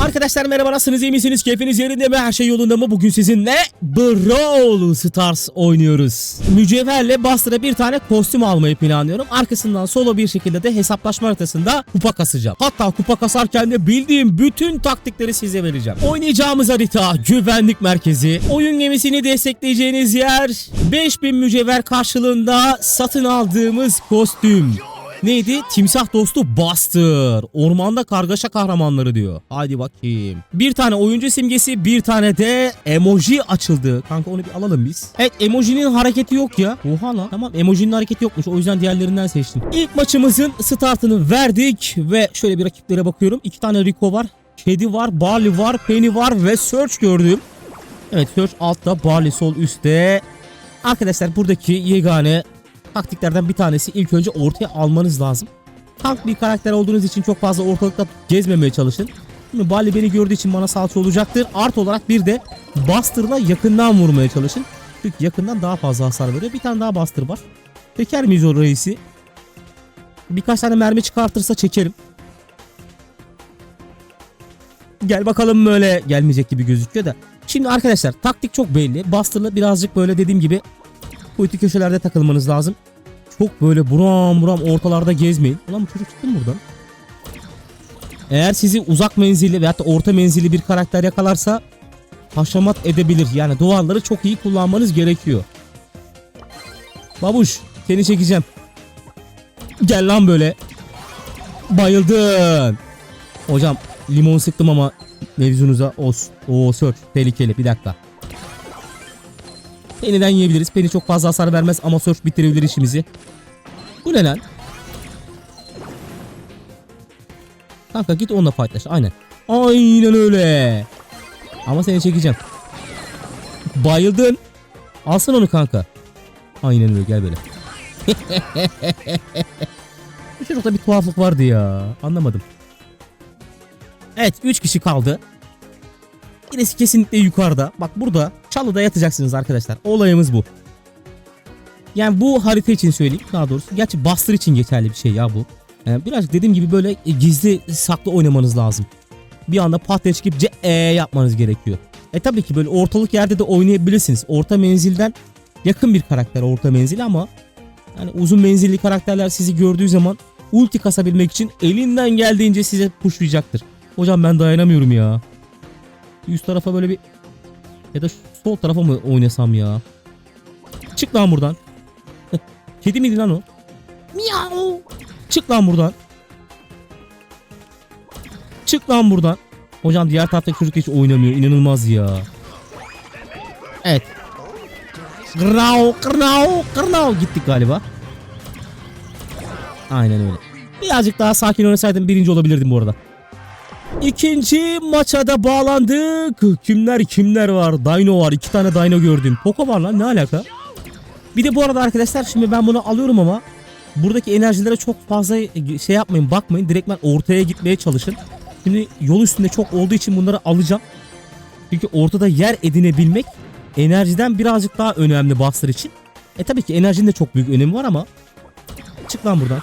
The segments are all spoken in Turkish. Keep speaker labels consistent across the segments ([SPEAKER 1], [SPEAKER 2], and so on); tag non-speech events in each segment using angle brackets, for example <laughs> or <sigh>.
[SPEAKER 1] Arkadaşlar merhaba nasılsınız? İyi misiniz? Keyfiniz yerinde mi? Her şey yolunda mı? Bugün sizinle Brawl Stars oynuyoruz. Mücevherle Buster'a bir tane kostüm almayı planlıyorum. Arkasından solo bir şekilde de hesaplaşma haritasında kupa kasacağım. Hatta kupa kasarken de bildiğim bütün taktikleri size vereceğim. Oynayacağımız harita güvenlik merkezi. Oyun gemisini destekleyeceğiniz yer 5000 mücevher karşılığında satın aldığımız kostüm Neydi? Timsah dostu Buster. Ormanda kargaşa kahramanları diyor. Hadi bakayım. Bir tane oyuncu simgesi, bir tane de emoji açıldı. Kanka onu bir alalım biz. Evet emojinin hareketi yok ya. Oha lan. Tamam emojinin hareketi yokmuş. O yüzden diğerlerinden seçtim. İlk maçımızın startını verdik ve şöyle bir rakiplere bakıyorum. İki tane Rico var. Kedi var, Barley var, Penny var ve Search gördüm. Evet Search altta, Barley sol üstte. Arkadaşlar buradaki yegane taktiklerden bir tanesi ilk önce ortaya almanız lazım. Tank bir karakter olduğunuz için çok fazla ortalıkta gezmemeye çalışın. Şimdi Bali beni gördüğü için bana salça olacaktır. Art olarak bir de Buster'la yakından vurmaya çalışın. Çünkü yakından daha fazla hasar veriyor. Bir tane daha Buster var. Çeker miyiz o reisi? Birkaç tane mermi çıkartırsa çekerim. Gel bakalım böyle gelmeyecek gibi gözüküyor da. Şimdi arkadaşlar taktik çok belli. Buster'la birazcık böyle dediğim gibi kuytu köşelerde takılmanız lazım. Çok böyle buram buram ortalarda gezmeyin. Ulan bu çocuk çıktı mı buradan? Eğer sizi uzak menzilli veyahut da orta menzilli bir karakter yakalarsa haşamat edebilir. Yani duvarları çok iyi kullanmanız gerekiyor. Babuş seni çekeceğim. Gel lan böyle. Bayıldın. Hocam limon sıktım ama mevzunuza os. O search tehlikeli bir dakika. Penny'den yiyebiliriz. Penny çok fazla hasar vermez ama Search bitirebilir işimizi. Bu ne lan? Kanka git onunla fightlaş. Aynen. Aynen öyle. Ama seni çekeceğim. Bayıldın. Alsın onu kanka. Aynen öyle gel böyle. <laughs> Bu çocukta bir tuhaflık vardı ya. Anlamadım. Evet 3 kişi kaldı. Birisi kesinlikle yukarıda. Bak burada çalıda yatacaksınız arkadaşlar. Olayımız bu. Yani bu harita için söyleyeyim daha doğrusu. Gerçi Buster için geçerli bir şey ya bu. Yani birazcık dediğim gibi böyle gizli saklı oynamanız lazım. Bir anda pat diye çıkıp ce e yapmanız gerekiyor. E tabii ki böyle ortalık yerde de oynayabilirsiniz. Orta menzilden yakın bir karakter orta menzili ama yani uzun menzilli karakterler sizi gördüğü zaman ulti kasabilmek için elinden geldiğince size pushlayacaktır. Hocam ben dayanamıyorum ya. Üst tarafa böyle bir ya da sol tarafa mı oynasam ya? Çık lan buradan. <laughs> Kedi miydi lan o? Miau. Çık lan buradan. Çık lan buradan. Hocam diğer taraftaki çocuk hiç oynamıyor. İnanılmaz ya. Evet. Grau, grau, grau gittik galiba. Aynen öyle. Birazcık daha sakin oynasaydım birinci olabilirdim bu arada. İkinci maça da bağlandık. Kimler kimler var? Dino var. iki tane Dino gördüm. Poco var lan ne alaka? Bir de bu arada arkadaşlar şimdi ben bunu alıyorum ama buradaki enerjilere çok fazla şey yapmayın bakmayın. Direktmen ortaya gitmeye çalışın. Şimdi yol üstünde çok olduğu için bunları alacağım. Çünkü ortada yer edinebilmek enerjiden birazcık daha önemli Buster için. E tabii ki enerjinin de çok büyük önemi var ama çık lan buradan.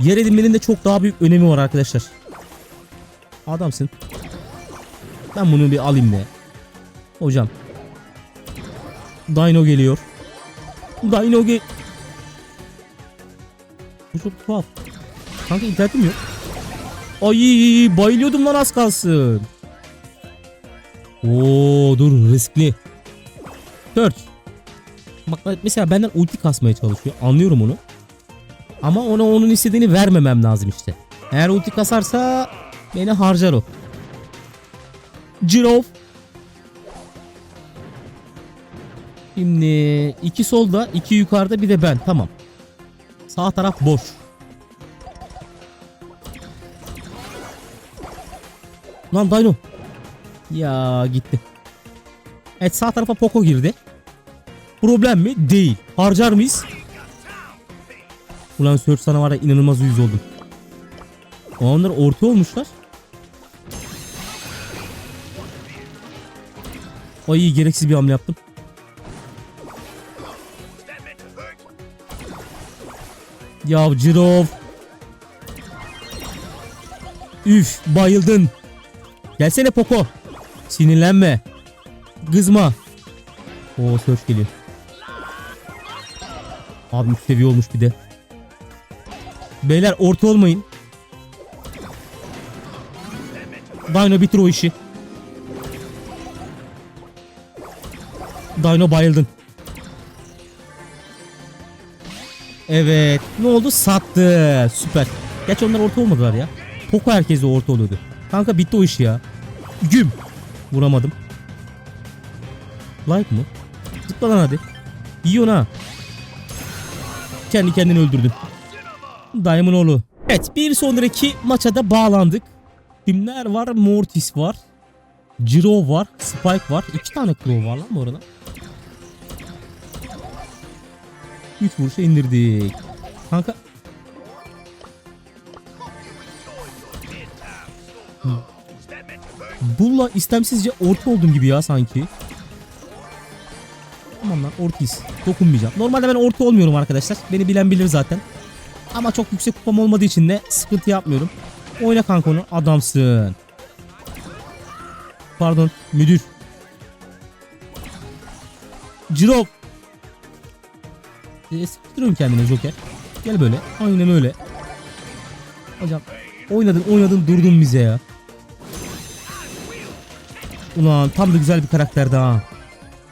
[SPEAKER 1] Yer edinmenin de çok daha büyük önemi var arkadaşlar. Adamsın. Ben bunu bir alayım be. Hocam. Dino geliyor. Dino gel... Bu çok tuhaf. Kanka internetim yok. Ay bayılıyordum lan az kalsın. Oo dur riskli. Search. Bak mesela benden ulti kasmaya çalışıyor. Anlıyorum onu. Ama ona onun istediğini vermemem lazım işte. Eğer ulti kasarsa beni harcar o. Cirov. Şimdi iki solda, iki yukarıda bir de ben. Tamam. Sağ taraf boş. Lan Dino. Ya gitti. Evet sağ tarafa Poco girdi. Problem mi? Değil. Harcar mıyız? Ulan Search sana var ya inanılmaz uyuz oldum. O onlar orta olmuşlar. Ay gereksiz bir hamle yaptım. Ya Cirov. Üf bayıldın. Gelsene Poco. Sinirlenme. Kızma. Oo search geliyor. Abi 3 seviye olmuş bir de. Beyler orta olmayın. Dino bitir o işi. Dino bayıldın. Evet. Ne oldu? Sattı. Süper. Geç onlar orta olmadılar ya. Poco herkese orta oluyordu. Kanka bitti o iş ya. Güm. Vuramadım. Like mı? Zıpla lan hadi. Yiyorsun ha. Kendi kendini öldürdün. Dayımın oğlu. Evet bir sonraki maça da bağlandık. Kimler var? Mortis var. Ciro var. Spike var. İki tane Crow var lan bu arada. Üç vuruşa indirdik. Kanka. Bulla istemsizce orta oldum gibi ya sanki. Tamam lan ortayız. Dokunmayacağım. Normalde ben orta olmuyorum arkadaşlar. Beni bilen bilir zaten. Ama çok yüksek kupam olmadığı için de sıkıntı yapmıyorum. Oyna kanka onu. Adamsın. Pardon müdür. Cirok. E, sıkıştırıyorum kendine Joker. Gel böyle. Aynen öyle. Hocam oynadın oynadın durdun bize ya. Ulan tam da güzel bir karakterdi ha.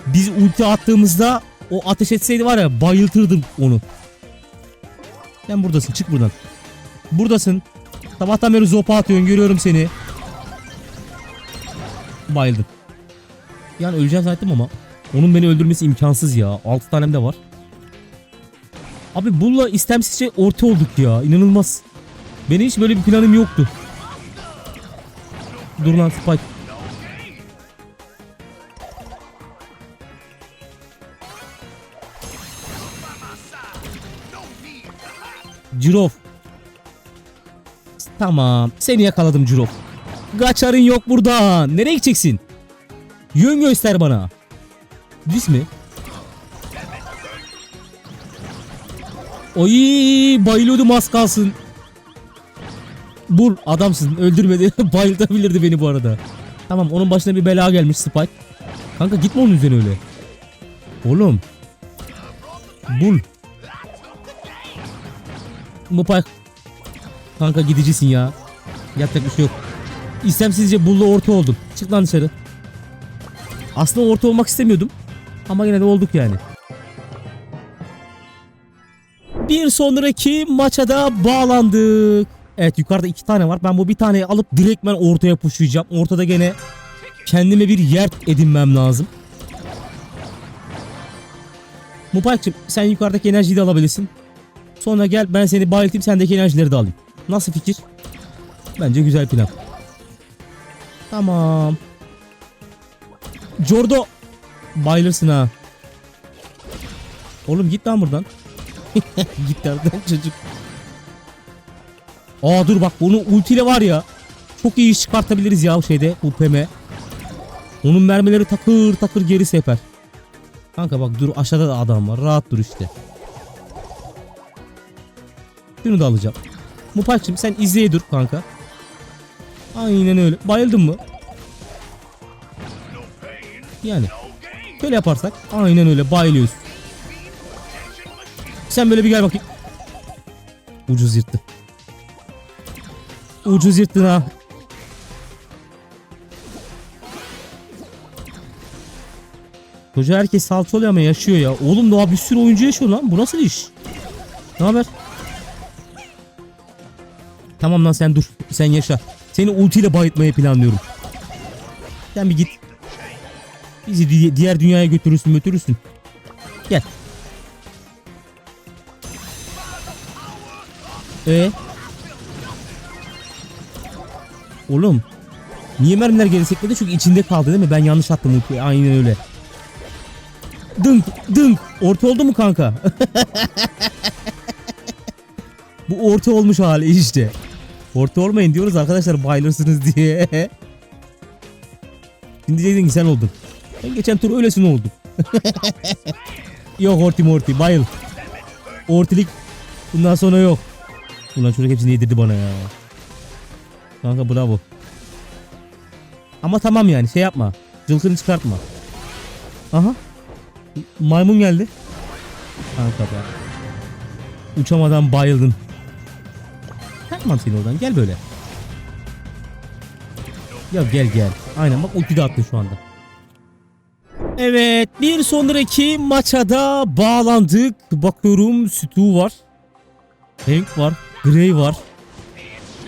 [SPEAKER 1] Biz ulti attığımızda o ateş etseydi var ya bayıltırdım onu. Sen buradasın çık buradan. Buradasın. Sabahtan beri zopa atıyorsun görüyorum seni. Bayıldım. Yani öleceğim zannettim ama onun beni öldürmesi imkansız ya. 6 tanem de var. Abi bununla istemsizce orta olduk ya. İnanılmaz. Benim hiç böyle bir planım yoktu. Dur lan Spike. Cirov. Tamam. Seni yakaladım Cirov. Kaçarın yok buradan. Nereye gideceksin? Yön göster bana. Dis mi? Oy bayılıyordum az kalsın. Bul adamsın öldürmedi. <laughs> Bayıltabilirdi beni bu arada. Tamam onun başına bir bela gelmiş Spike. Kanka gitme onun üzerine öyle. Oğlum. Bul. Mıpak. Kanka gidicisin ya. Yapacak bir şey yok. İstemsizce bulla orta oldum. Çık lan dışarı. Aslında orta olmak istemiyordum. Ama yine de olduk yani. Bir sonraki maça da bağlandık. Evet yukarıda iki tane var. Ben bu bir taneyi alıp direktmen ortaya pushlayacağım. Ortada gene kendime bir yer edinmem lazım. Mupakçım sen yukarıdaki enerjiyi de alabilirsin. Sonra gel ben seni bayıltayım sendeki enerjileri de alayım. Nasıl fikir? Bence güzel plan. Tamam. Jordo. Bayılırsın ha. Oğlum git lan buradan. <laughs> git lan çocuk. Aa dur bak bunu ultiyle var ya. Çok iyi iş çıkartabiliriz ya şeyde bu peme. Onun mermileri takır takır geri seper. Kanka bak dur aşağıda da adam var. Rahat dur işte. Şunu da alacağım. Mupakçım sen izleye dur kanka. Aynen öyle. Bayıldın mı? Yani. Şöyle yaparsak aynen öyle bayılıyoruz. Sen böyle bir gel bakayım. Ucuz yırttı. Ucuz yırttın ha. Koca herkes salça oluyor ama yaşıyor ya. Oğlum daha bir sürü oyuncu yaşıyor lan. Bu nasıl iş? Ne haber? Tamam lan sen dur. Sen yaşa. Seni ultiyle bayıtmayı planlıyorum. Sen bir git. Bizi di- diğer dünyaya götürürsün götürürsün. Gel. E Oğlum. Niye mermiler geri sekmedi? Çünkü içinde kaldı değil mi? Ben yanlış attım ultiyi. Aynen öyle. Dınk dınk. Orta oldu mu kanka? <laughs> Bu orta olmuş hali işte. Orta olmayın diyoruz arkadaşlar bayılırsınız diye. <laughs> Şimdi diyeceksin ki sen oldun. Ben geçen tur öylesin oldum. <laughs> yok Horti Morty bayıl. Ortilik bundan sonra yok. Ulan çocuk hepsini yedirdi bana ya. Kanka bravo. Ama tamam yani şey yapma. Cılkını çıkartma. Aha. Maymun geldi. Kanka be. Uçamadan bayıldın. Seni oradan gel böyle. Ya gel gel. Aynen bak ulti de attın şu anda. Evet bir sonraki maça da bağlandık. Bakıyorum Stu var. Hank var. Gray var.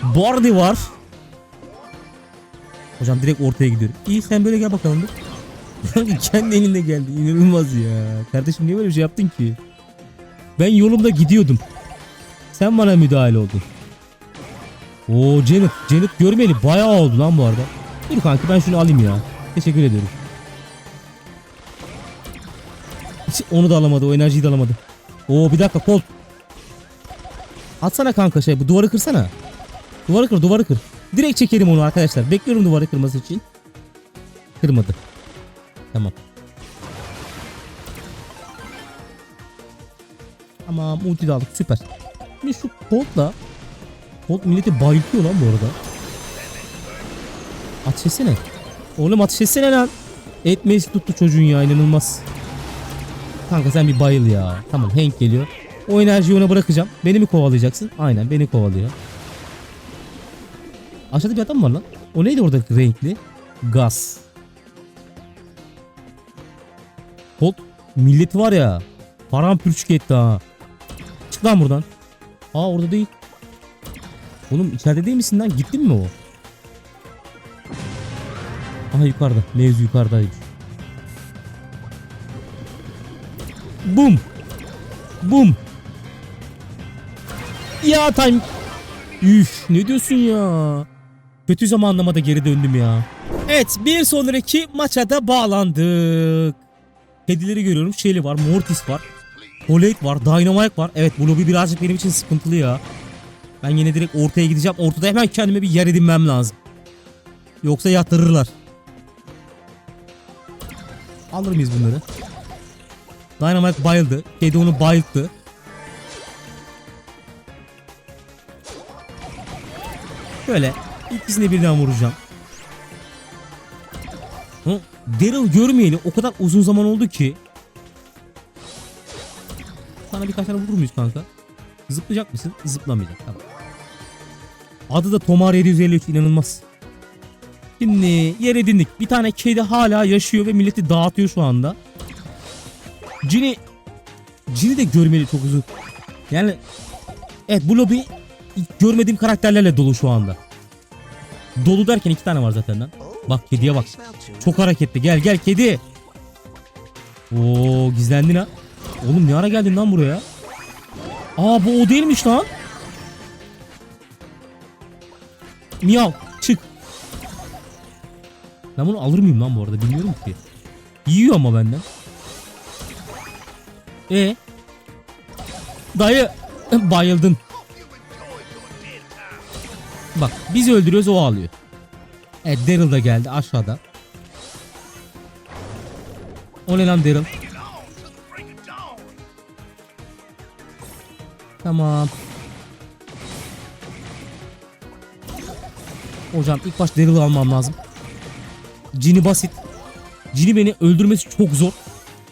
[SPEAKER 1] Bardi var. Hocam direkt ortaya gidiyorum. İyi sen böyle gel bakalım. kendi elinde geldi. İnanılmaz ya. Kardeşim niye böyle bir şey yaptın ki? Ben yolumda gidiyordum. Sen bana müdahale oldun. Oo Janet. Janet görmeli. Bayağı oldu lan bu arada. Dur kanki ben şunu alayım ya. Teşekkür ediyorum. Hiç onu da alamadı. O enerjiyi de alamadı. Oo bir dakika kol. Atsana kanka şey bu duvarı kırsana. Duvarı kır duvarı kır. Direkt çekelim onu arkadaşlar. Bekliyorum duvarı kırması için. Kırmadı. Tamam. Tamam ulti de aldık süper. Şimdi şu Colt'la Colt milleti bayıltıyor lan bu arada. Ateş etsene. Oğlum ateş etsene lan. Etmeyesi tuttu çocuğun ya inanılmaz. Kanka sen bir bayıl ya. Tamam Hank geliyor. O enerjiyi ona bırakacağım. Beni mi kovalayacaksın? Aynen beni kovalıyor. Aşağıda bir adam var lan. O neydi orada renkli? Gaz. Colt milleti var ya. Paramparçık etti ha. Çık lan buradan. Aa orada değil. Oğlum içeride değil misin lan? Gittin mi o? Aha yukarıda. Mevzu yukarıdaymış. Bum. Bum. Ya time. Üf ne diyorsun ya? Kötü zamanlamada geri döndüm ya. Evet bir sonraki maça da bağlandık. Kedileri görüyorum. Shelly var, Mortis var. Polate var, Dynamite var. Evet bu lobi birazcık benim için sıkıntılı ya. Ben yine direkt ortaya gideceğim. Ortada hemen kendime bir yer edinmem lazım. Yoksa yatırırlar. Alır mıyız bunları? Dynamite bayıldı. Kedi onu bayılttı. Şöyle ikisini birden vuracağım. Daryl görmeyeli o kadar uzun zaman oldu ki. Sana birkaç tane vurur muyuz kanka? Zıplayacak mısın? Zıplamayacak. Tamam. Adı da Tomar 753 inanılmaz. Şimdi yer edindik. Bir tane kedi hala yaşıyor ve milleti dağıtıyor şu anda. Cini Cini de görmeli çok uzun. Yani evet bu lobi görmediğim karakterlerle dolu şu anda. Dolu derken iki tane var zaten lan. Bak kediye bak. Çok hareketli. Gel gel kedi. Oo gizlendin ha. Oğlum ne ara geldin lan buraya? Aa bu o değilmiş lan. Miyav çık. Ben bunu alır mıyım lan bu arada bilmiyorum ki. Yiyor ama benden. E Dayı bayıldın. Bak biz öldürüyoruz o alıyor. Evet Daryl da geldi aşağıda. O ne lan Daryl? Tamam. Hocam ilk baş Daryl'ı almam lazım. Cini basit. Cini beni öldürmesi çok zor.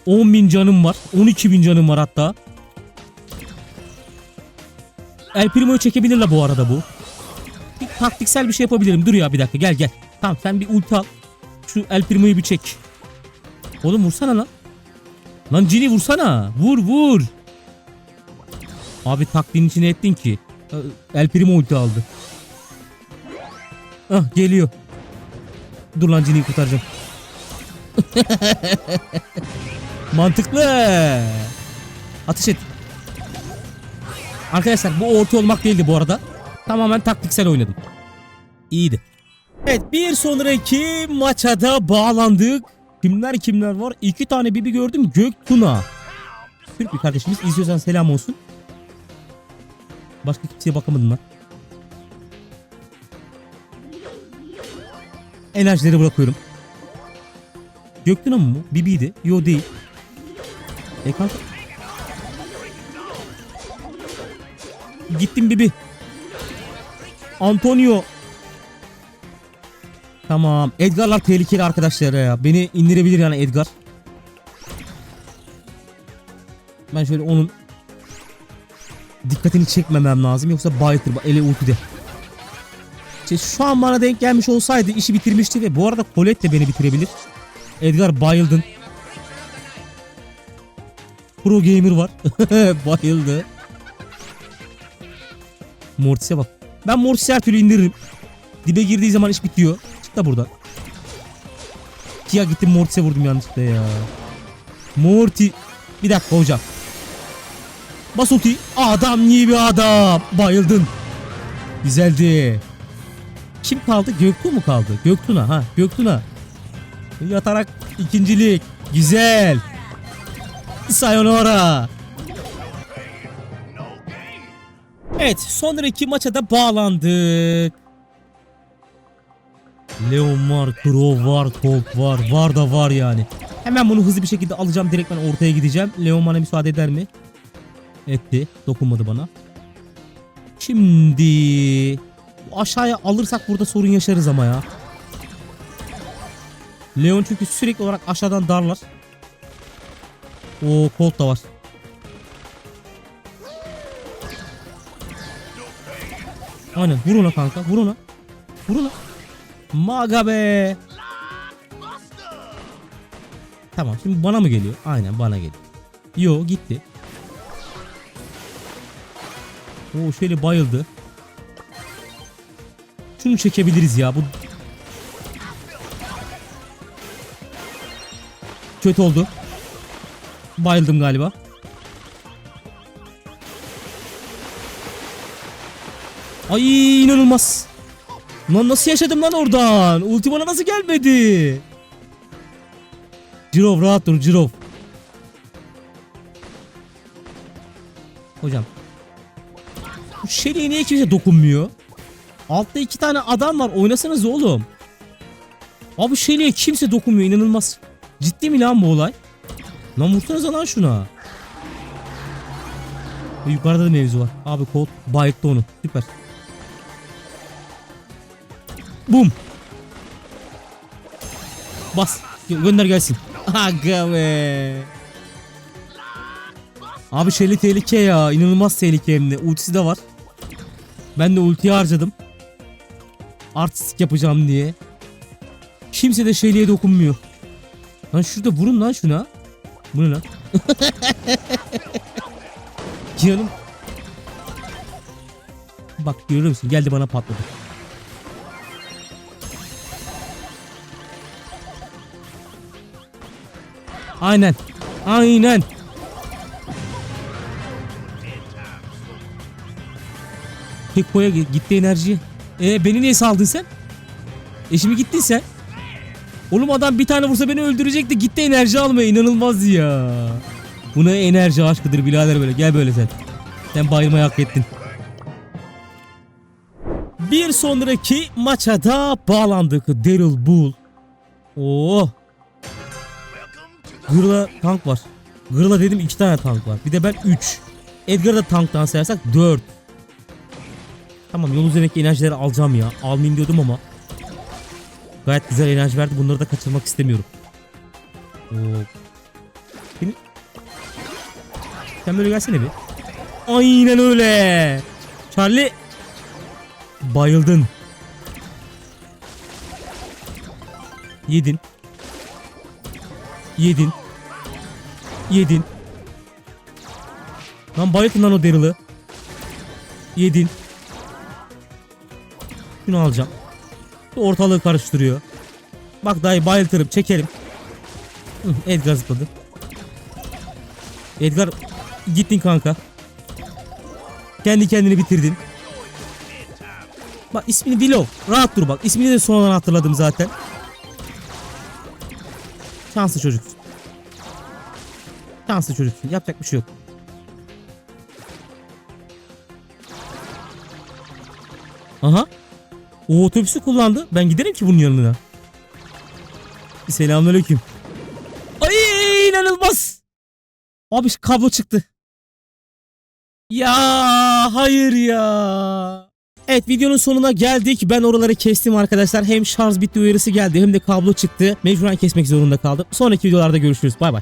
[SPEAKER 1] 10.000 canım var. 12.000 canım var hatta. El Primo'yu çekebilirler bu arada bu. Bir taktiksel bir şey yapabilirim. Dur ya bir dakika gel gel. Tamam sen bir ulti al. Şu El Primo'yu bir çek. Oğlum vursana lan. Lan Cini vursana. Vur vur. Abi taktiğin içine ettin ki. El Primo ulti aldı. Ah geliyor. Dur lan Cini'yi kurtaracağım. <laughs> Mantıklı. Ateş et. Arkadaşlar bu orta olmak değildi bu arada. Tamamen taktiksel oynadım. İyiydi. Evet bir sonraki maça da bağlandık. Kimler kimler var? İki tane bibi gördüm. Göktuna. Türk bir kardeşimiz. İzliyorsan selam olsun. Başka kimseye bakamadım ben. Enerjileri bırakıyorum. Göktuna mı bu? Bibi'ydi. Yo değil. E kanka. Gittim Bibi. Antonio. Tamam. Edgar'lar tehlikeli arkadaşlar ya. Beni indirebilir yani Edgar. Ben şöyle onun dikkatini çekmemem lazım yoksa. Bak, Ele ultide. İşte şu an bana denk gelmiş olsaydı işi bitirmişti ve bu arada Colette de beni bitirebilir. Edgar bayıldın. Pro gamer var. <laughs> Bayıldı. Mortis'e bak. Ben Mortis'i her türlü indiririm. Dibe girdiği zaman iş bitiyor. Çık da buradan. Ya gittim Mortis'e vurdum yanlışlıkla ya. Morty. Bir dakika hocam. Bas ulti. Adam iyi bir adam. Bayıldın. Güzeldi. Kim kaldı? Göktuğ mu kaldı? Göktuna ha. Göktuna. Yatarak ikincilik. Güzel. Sayonara. Evet sonraki maça da bağlandık. Leon var, Crow var, Colt var. Var da var yani. Hemen bunu hızlı bir şekilde alacağım. Direkt ben ortaya gideceğim. Leon bana müsaade eder mi? Etti. Dokunmadı bana. Şimdi aşağıya alırsak burada sorun yaşarız ama ya. Leon çünkü sürekli olarak aşağıdan darlar. O Colt da var. Aynen vur ona kanka vur ona. Vur ona. Maga be. Tamam şimdi bana mı geliyor? Aynen bana geliyor. Yo gitti. Oo şöyle bayıldı. Şunu çekebiliriz ya bu. Kötü oldu. Bayıldım galiba. Ay inanılmaz. Lan nasıl yaşadım lan oradan? Ulti bana nasıl gelmedi? Cirov rahat dur Cirov. Hocam. Bu Shelly'e niye kimse dokunmuyor? Altta iki tane adam var oynasanız oğlum. Abi Shelly'e kimse dokunmuyor inanılmaz. Ciddi mi lan bu olay? Lan vursanıza lan şuna. Yukarıda da mevzu var. Abi Colt bayılttı onu. Süper. Bum. Bas. Gö- gönder gelsin. <laughs> Aga be. Abi Shelly tehlike ya. İnanılmaz tehlike hem de. Ultisi de var. Ben de ultiyi harcadım. Artistik yapacağım diye. Kimse de Shelly'e dokunmuyor. Lan şurada vurun lan şuna. Bu ne lan? <laughs> Canım. Bak görüyor musun? Geldi bana patladı. Aynen. Aynen. Gi- gitti enerji. E beni niye saldın sen? E şimdi gittin sen. Oğlum adam bir tane vursa beni öldürecekti. Gitti enerji almaya. inanılmaz ya. Buna enerji aşkıdır birader böyle. Gel böyle sen. Sen bayılmayı hak ettin. Bir sonraki maça da bağlandık. Daryl Bull. Oo. Gırla tank var. Gırla dedim iki tane tank var. Bir de ben 3. Edgar'ı da tanktan sayarsak 4. Tamam yol üzerindeki enerjileri alacağım ya. Almayayım diyordum ama. Gayet güzel enerji verdi. Bunları da kaçırmak istemiyorum. Oo. Seni... Sen böyle gelsene bir. Aynen öyle. Charlie. Bayıldın. Yedin. Yedin. Yedin. Lan bayıltın lan o Daryl'ı. Yedin. Şunu alacağım. Ortalığı karıştırıyor. Bak dayı bayıltırım çekelim. Edgar zıpladı. Edgar gittin kanka. Kendi kendini bitirdin. Bak ismini Willow. Rahat dur bak. İsmini de sonradan hatırladım zaten. Şanslı çocuksun. Şanslı çocuksun. Yapacak bir şey yok. O otobüsü kullandı. Ben giderim ki bunun yanına. Selamünaleyküm. Ay inanılmaz. Abi kablo çıktı. Ya hayır ya. Evet videonun sonuna geldik. Ben oraları kestim arkadaşlar. Hem şarj bitti uyarısı geldi hem de kablo çıktı. Mecburen kesmek zorunda kaldım. Sonraki videolarda görüşürüz. Bay bay.